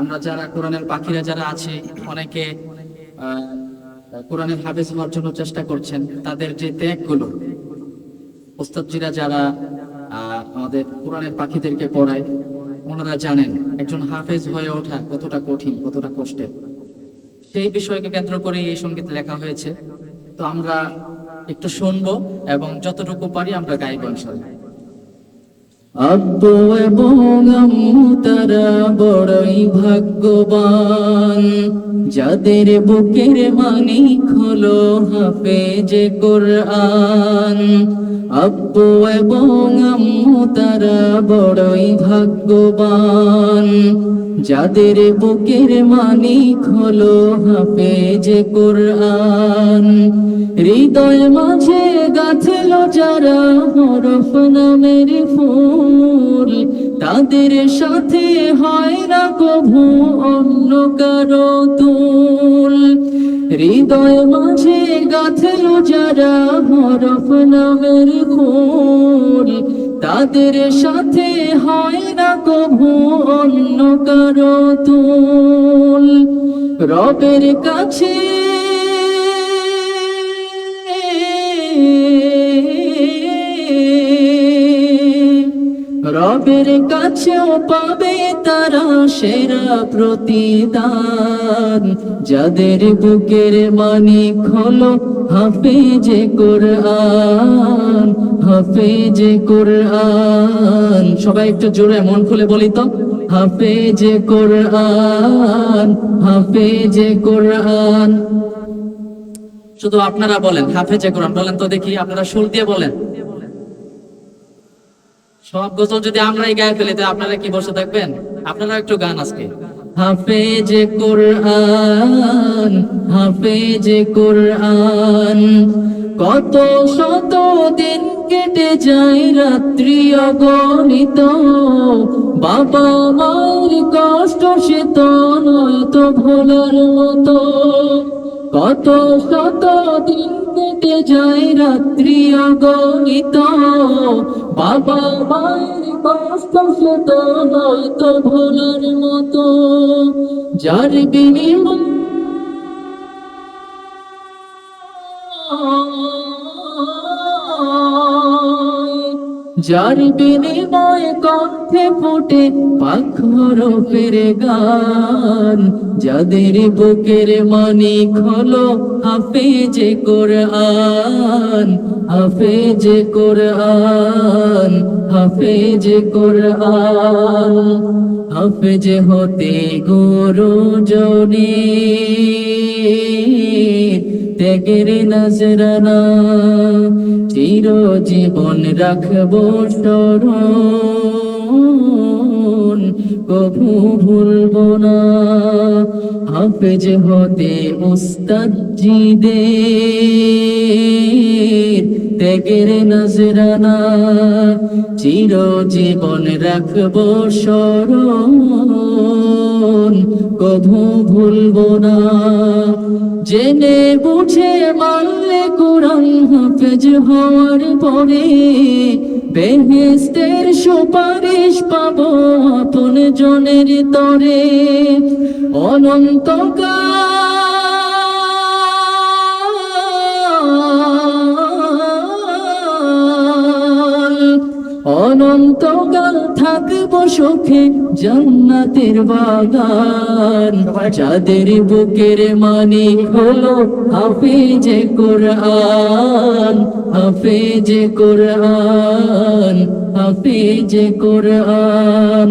আমরা যারা কোরআনের পাখিরা যারা আছে, অনেকে কোরআনের হাফেজ হওয়ার জন্য চেষ্টা করছেন। তাদের যে ত্যাগগুলো, ওস্তাদজিরা যারা আমাদের কোরআনের পাখিদেরকে পড়ায়, ওনারা জানেন একজন হাফেজ হয়ে ওঠা কতটা কঠিন, কতটা কষ্টের। সেই বিষয়কে কেন্দ্র করে এই সংগীত লেখা হয়েছে। তো আমরা একটু শুনব এবং যতটুকু পারি আমরা গাইব ইনশাল্লাহ আব্বু এবং আম্মু তারা বড়ই ভাগ্যবান। যাদের বুকের মানিক হলো হাফেজে কোরআন। আব্বু এবং আম্মু তারা বড়ই ভাগ্যবান। যাদের বুকের মানিক হলো হাফেজে কোরআন। হৃদয় মাঝে গাথল যারা হরফ নামের ফুল। তাদের সাথে হয় না কভু অন্য কারও তুল। হৃদয় মাঝে গাথল যারা বরফ নামের খোল তাদের সাথে হয় না কভু অন্য কারও তুল। রবের কাছে রবের কাছেও পাবে তারা সেরা প্রতিদান। যাদের বুকের মানিক হলো হাফেজে কোরআন হাফেজে কোরআন। সবাই একটু জোরে মন খুলে বলি তো। হাফে হাফেজে কোরআন হাফেজে কোরআন। শুধু আপনারা বলেন হাফে হাফেজে কোরআন বলেন তো দেখি, আপনারা সুর দিয়ে বলেন। সব গজল যদি আমরাই গায়ে ফেলি তো আপনারা কি বসে থাকবেন? আপনারা একটু গান আজকে। হাফেজে কোরআন হাফেজে কোরআন, কত শত দিন কেটে যায় রাত্রি অগণিত। বাবা মায়ের কষ্ট সে তো ভোলার মতো। কত শত দিন কেটে যায় রাত্রি অগণিত। বাবা মায়ের কষ্ট সে তো ভোলার মতো। যার বিনিময় যার বিনিময় কণ্ঠে ফুটে পাখর ফেরে গান। যাদের বুকের মানিক হলো হাফেজে কোরআন হাফেজে কোরআন হাফেজে কোরআন, হাফেজে হতে গুরু জনী। ত্যাগের নজরানা চির জীবন রাখব স্মরণ। কভু ভুলবো না, হাফেজ হতে উস্তাদ জিদের ত্যাগের নজরানা চির জীবন রাখব স্মরণ। কভু ভুলব না। জেনে বুঝে মানলে কোরআন হাফেজ হওয়ার পরে বেহেস্তের সুপারিশ পাবো আপন জনের তরে। অনন্তকাল অনন্তকাল থাকব সুখে জান্নাতের বাগান। যাদের বুকের মানি হলো হাফেজে কোরআন হাফেজে কোরআন হাফেজে কোরআন।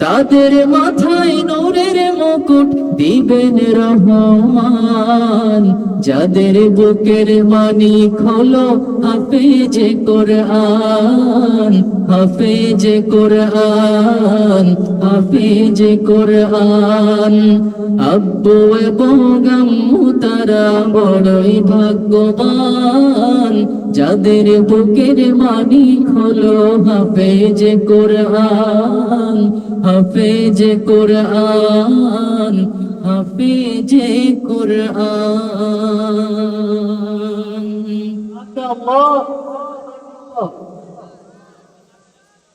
তাদের মাথায় নূরের মুকুট দিবেন রহমান। যাদের বুকের মানিক হলো হাফেজে কোরআন হাফেজে কোরআন হাফেজে কোরআন। আব্বু এবং আম্মু তারা বড়ই ভাগ্যবান। যাদের বুকের মানিক হলো হাফেজে কোরআন, হাফেজে কোরআন হাফেজে কোরআন। আল্লাহ।